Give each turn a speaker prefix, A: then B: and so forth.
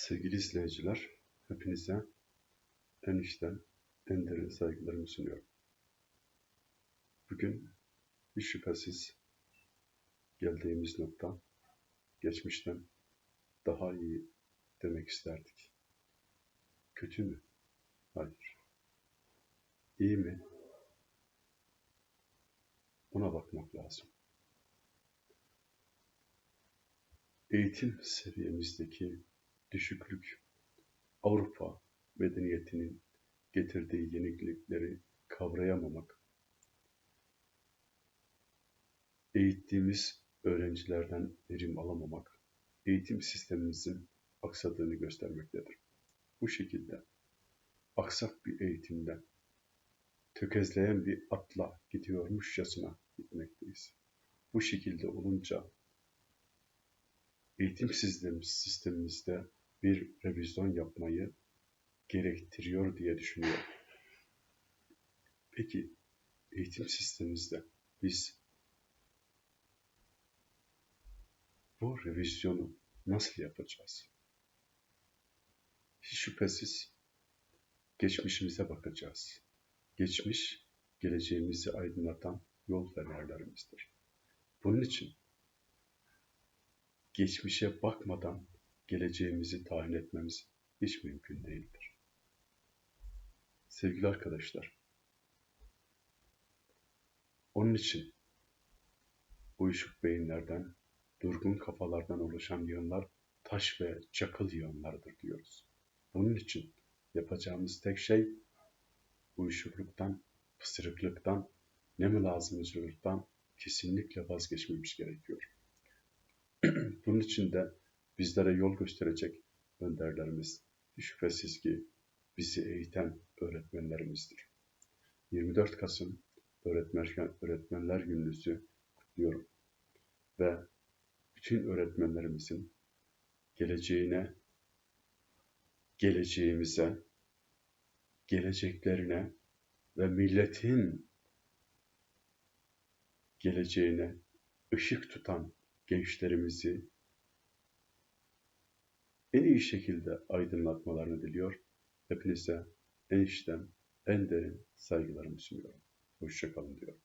A: Sevgili izleyiciler, hepinize en içten, en derin saygılarımı sunuyorum. Bugün hiç şüphesiz geldiğimiz nokta geçmişten daha iyi demek isterdik. Kötü mü? Hayır. İyi mi? Buna bakmak lazım. Eğitim seviyemizdeki düşüklük, Avrupa medeniyetinin getirdiği yenilikleri kavrayamamak, eğittiğimiz öğrencilerden verim alamamak, eğitim sistemimizin aksadığını göstermektedir. Bu şekilde aksak bir eğitimde tökezleyen bir atla gidiyormuşçasına gitmekteyiz. Bu şekilde olunca eğitim sistemimiz, sistemimizde bir revizyon yapmayı gerektiriyor diye düşünüyorum. Peki eğitim sistemimizde biz bu revizyonu nasıl yapacağız? Hiç şüphesiz geçmişimize bakacağız. Geçmiş, geleceğimizi aydınlatan yol fenerlerimizdir. Bunun için geçmişe bakmadan geleceğimizi tayin etmemiz hiç mümkün değildir. Sevgili arkadaşlar, onun için uyuşuk beyinlerden, durgun kafalardan oluşan yığınlar taş ve çakıl yığınlarıdır diyoruz. Bunun için yapacağımız tek şey uyuşukluktan, pısırıklıktan, ne mi lazımcılıktan kesinlikle vazgeçmemiz gerekiyor. Bunun için de bizlere yol gösterecek önderlerimiz şüphesiz ki bizi eğiten öğretmenlerimizdir. 24 Kasım Öğretmen, Öğretmenler Gününüzü kutluyorum. Ve bütün öğretmenlerimizin geleceğine, geleceğimize, geleceklerine ve milletin geleceğine ışık tutan gençlerimizi en iyi şekilde aydınlatmalarını diliyor. Hepinize en içten, en derin saygılarımı sunuyorum. Hoşçakalın diyorum.